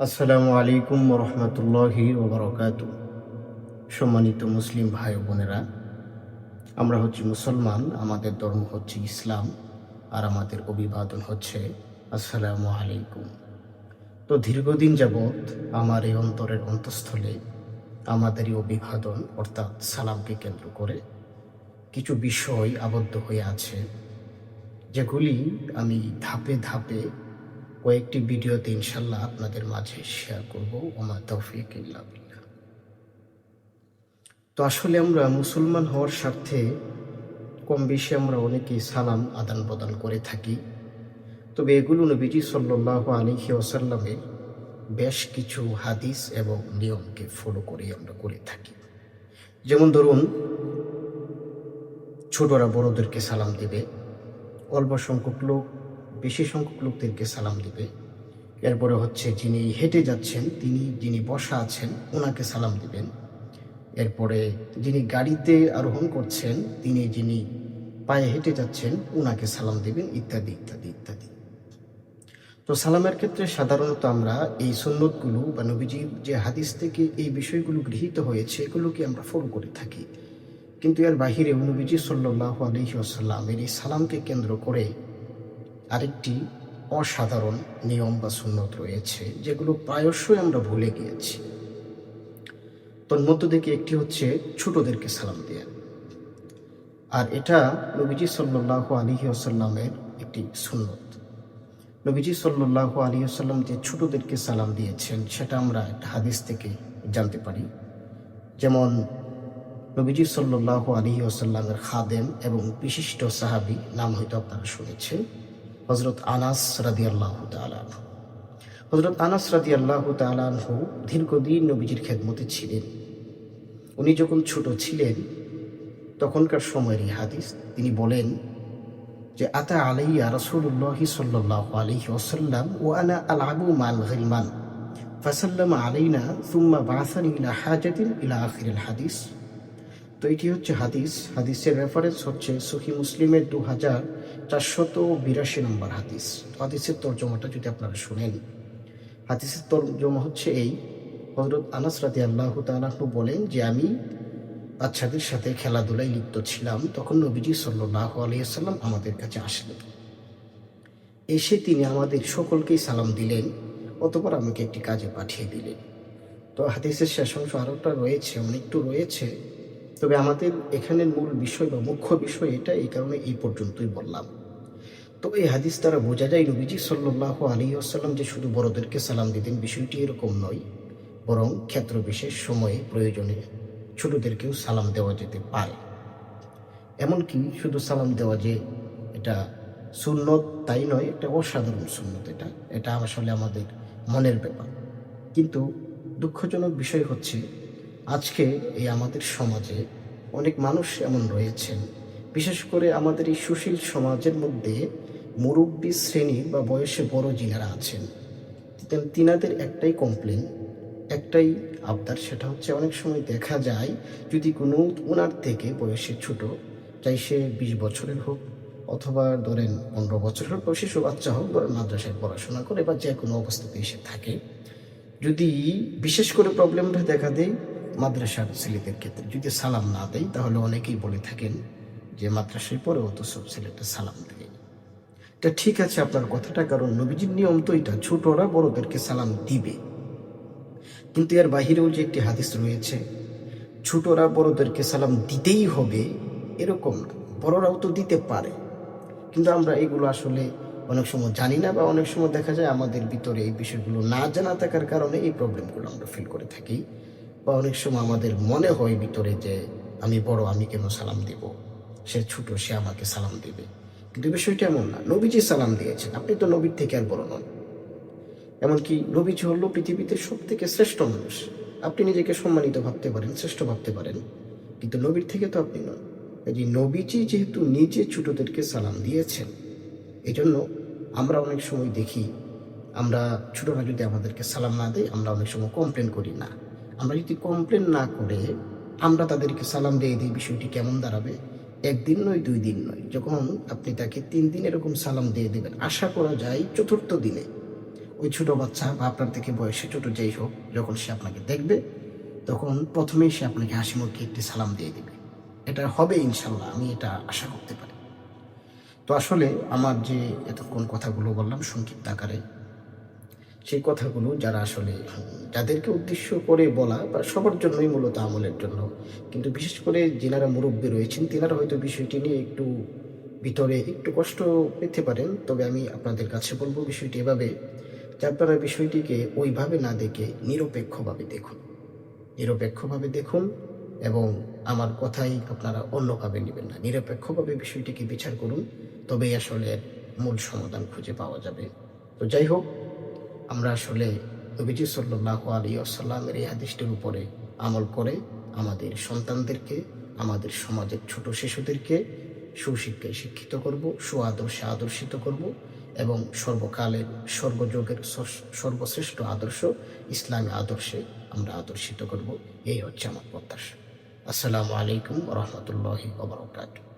আসসালামু আলাইকুম রহমতুল্লাহি ওবরকাত। সম্মানিত মুসলিম ভাই বোনেরা, আমরা হচ্ছি মুসলমান, আমাদের ধর্ম হচ্ছে ইসলাম, আর আমাদের অভিবাদন হচ্ছে আসসালামু আলাইকুম। তো দীর্ঘদিন যাবৎ আমার এই অন্তরের অন্তঃস্থলে আমাদের এই অভিবাদন, অর্থাৎ সালামকে কেন্দ্র করে কিছু বিষয় আবদ্ধ হয়ে আছে, যেগুলি আমি ধাপে ধাপে কয়েকটি ভিডিওতে ইনশাল্লাহ আপনাদের মাঝে শেয়ার করব। ওমা তৌফিক ইল্লা বিল্লাহ। তো আসলে আমরা মুসলমান হওয়ার স্বার্থে কম বেশি আমরা অনেকেই সালাম আদান প্রদান করে থাকি। তবে এগুলো নবীজি সাল্লাহ আলিহি ওসাল্লামের বেশ কিছু হাদিস এবং নিয়মকে ফলো করে আমরা করে থাকি। যেমন ধরুন, ছোটরা বড়দেরকে সালাম দেবে, অল্প সংখ্যক লোক বেশি সংখ্যক লোকদেরকে সালাম দিবে। এরপরে হচ্ছে যিনি হেঁটে যাচ্ছেন, তিনি যিনি বসা আছেন ওনাকে সালাম দিবেন। এরপরে যিনি গাড়িতে আরোহণ করছেন, তিনি যিনি পায়ে হেঁটে যাচ্ছেন ওনাকে সালাম দিবেন, ইত্যাদি ইত্যাদি ইত্যাদি। তো সালামের ক্ষেত্রে সাধারণত আমরা এই সন্ন্যতগুলো বা নবীজির যে হাদিস থেকে এই বিষয়গুলো গৃহীত হয়েছে, এগুলোকে আমরা ফলো করে থাকি। কিন্তু এর বাহিরে নবীজি সাল্লাহ আলহি আসাল্লামের এই সালামকে কেন্দ্র করে আরেকটি অসাধারণ নিয়ম বা সুন্নত রয়েছে, যেগুলো প্রায়শই আমরা ভুলে গিয়েছি। তন্মধ্য থেকে একটি হচ্ছে ছোটদেরকে সালাম দেয়া। আর এটা নবীজি সাল্লাহ আলিহি আসাল্লামের একটি সুন্নত। নবীজি সাল্লাহ আলী আসাল্লাম যে ছোটদেরকে সালাম দিয়েছেন, সেটা আমরা একটা হাদিস থেকে জানতে পারি। যেমন নবীজি সাল্লাহ আলী আসাল্লামের খাদেম এবং বিশিষ্ট সাহাবি, নাম হয়তো আপনারা শুনেছেন। হজরত আনাস রাদি আল্লাহ হজরত আনাস রাদি আল্লাহ তালাহ দীর্ঘদিন নবীজির খেদমতে ছিলেন। উনি যখন ছোট ছিলেন, তখনকার সময়ের হাদিস, তিনি বলেন যে, আতা আলাইয়া রসুল্লাহ সাল্লাহ আলহি ওসাল্লাম ও আনা আল আবু মাল গিলমান ফাসাল্লাম আলাইনা সুম্মা বাসান ইলা হাজাতিন ইলা আখির হাদিস। তো এটি হচ্ছে হাদিস। হাদিসের রেফারেন্স হচ্ছে সহি মুসলিমের দু হাজার চারশত বিরাশি নম্বর হাদিস। হাদিসের তর্জমাটা যদি আপনারা শুনেন। হাদিসের তর্জমা হচ্ছে এই হজরত আনাস রাতি আল্লাহ তালাহু বলেন যে আমি বাচ্চাদের সাথে খেলাধুলায় লিপ্ত ছিলাম, তখন নবীজি সাল্লাহ আলিয়াল্লাম আমাদের কাছে আসলেন। এসে তিনি আমাদের সকলকেই সালাম দিলেন, অতপর আমাকে একটি কাজে পাঠিয়ে দিলেন। তো হাদিসের শেষ অংশ আরোটা রয়েছে, অনেকটু রয়েছে। তবে আমাদের এখানের মূল বিষয় বা মুখ্য বিষয় এটা এই কারণে এই পর্যন্তই বললাম। তো এই হাদিস দ্বারা বোঝা যায় নবীজি সাল্লাহ আলী আসাল্লাম যে শুধু বড়দেরকে সালাম দিতেন বিষয়টি এরকম নয়, বরং ক্ষেত্র বিশেষ সময়ে প্রয়োজনে ছোটদেরকেও সালাম দেওয়া যেতে পারে। এমনকি শুধু সালাম দেওয়া যে এটা সুন্নত তাই নয়, এটা অসাধারণ সুন্নত এটা এটা আসলে আমাদের মনের ব্যাপার। কিন্তু দুঃখজনক বিষয় হচ্ছে আজকে এই আমাদের সমাজে অনেক মানুষ এমন রয়েছেন, বিশেষ করে আমাদের এই সুশীল সমাজের মধ্যে মুরব্বী শ্রেণি বা বয়সে বড় যিনারা আছেন তিনাদের একটাই কমপ্লেন একটাই আবদার, সেটা হচ্ছে অনেক সময় দেখা যায় যদি কোনো ওনার থেকে বয়সে ছোট, চাই সে বিশ বছরের হোক অথবা ধরেন পনেরো বছরের হোক শিশু বাচ্চা হোক, ধরেন মাদ্রাসায় পড়াশোনা করে বা যে কোনো অবস্থাতে এসে থাকে, যদি বিশেষ করে প্রবলেমটা দেখা দেয় মাদ্রাসার ছেলেদের ক্ষেত্রে যদি সালাম না দেয়, তাহলে অনেকেই বলে থাকেন যে মাদ্রাসায় পরে অত সব ছেলেটা সালাম দেয় এটা ঠিক আছে আপনার কথাটা, কারণ নবীজির নিয়ম তো এটা, ছোটরা বড়দেরকে সালাম দিবে। কিন্তু এর বাহিরেও যে একটি হাদিস রয়েছে, ছোটরা বড়দেরকে সালাম দিতেই হবে, এরকম না। বড়রাও তো দিতে পারে। কিন্তু আমরা এগুলো আসলে অনেক সময় জানি না বা অনেক সময় দেখা যায় আমাদের ভিতরে এই বিষয়গুলো না জানা থাকার কারণে এই প্রবলেমগুলো আমরা ফিল করে থাকি। বা অনেক সময় আমাদের মনে হয় ভিতরে যে আমি বড়, আমি কেন সালাম দিব? সে ছোট, সে আমাকে সালাম দেবে। কিন্তু বিষয়টা এমন না। নবীজি সালাম দিয়েছেন। আপনি তো নবীর থেকে আর বড় নন। এমনকি নবীজি হল পৃথিবীতে সব থেকে শ্রেষ্ঠ মানুষ। আপনি নিজেকে সম্মানিত ভাবতে পারেন, শ্রেষ্ঠ ভাবতে পারেন। কিন্তু নবীর থেকে তো আপনি নন। এই নবীজি যেহেতু নিজে ছোটদেরকে সালাম দিয়েছেন এই জন্য আমরা অনেক সময় দেখি, আমরা ছোটরা যদি আমাদেরকে সালাম না দেয়, আমরা অনেক সময় কমপ্লেন করি না। আমরা যদি কমপ্লেন না করে, আমরা তাদেরকে সালাম দিয়ে দিই বিষয়টি কেমন দাঁড়াবে? একদিন নয়, দুই দিন নয়। যখন আপনি তাকে তিন দিন এরকম সালাম দিয়ে দেবেন, আশা করা যায় চতুর্থ দিনে। ওই ছোট বাচ্চা বা আপনার থেকে বয়সে ছোট যেই হোক, যখন সে আপনাকে দেখবে, তখন প্রথমেই সে আপনাকে হাসি মুখে একটি সালাম দিয়ে দেবে। এটা হবে ইনশাল্লাহ, আমি এটা আশা করতে পারি। তো আসলে আমার যে এতক্ষণ কথাগুলো বললাম সংক্ষিপ্ত আকারে সেই কথাগুলো যারা আসলে যাদেরকে উদ্দেশ্য করে বলা বা সবার জন্যই মূলত আমলের জন্য, কিন্তু বিশেষ করে যেনারা মুরব্বী রয়েছেন, তেনারা হয়তো বিষয়টি নিয়ে একটু ভিতরে একটু কষ্ট পেতে পারেন। তবে আমি আপনাদের কাছে বলব বিষয়টি এভাবে যে আপনারা বিষয়টিকে ওইভাবে না দেখে নিরপেক্ষভাবে দেখুন। নিরপেক্ষভাবে দেখুন এবং আমার কথাই আপনারা অন্যভাবে নেবেন না। নিরপেক্ষভাবে বিষয়টিকে বিচার করুন, তবেই আসলে মূল সমাধান খুঁজে পাওয়া যাবে। তো যাই হোক আমরা আসলে নবীজি সাল্লাহ আলী আসাল্লামের এই হাদিসটির উপরে আমল করে আমাদের সন্তানদেরকে, আমাদের সমাজের ছোট শিশুদেরকে সুশিক্ষায় শিক্ষিত করব, সুআদর্শে আদর্শিত করব এবং সর্বকালের সর্বযুগের সর্ব- সর্বশ্রেষ্ঠ আদর্শ ইসলামী আদর্শে আমরা আদর্শিত করব। এই হচ্ছে আমার প্রত্যাশা। আসসালামু আলাইকুম রহমতুল্লাহি ওবরাকাতুহ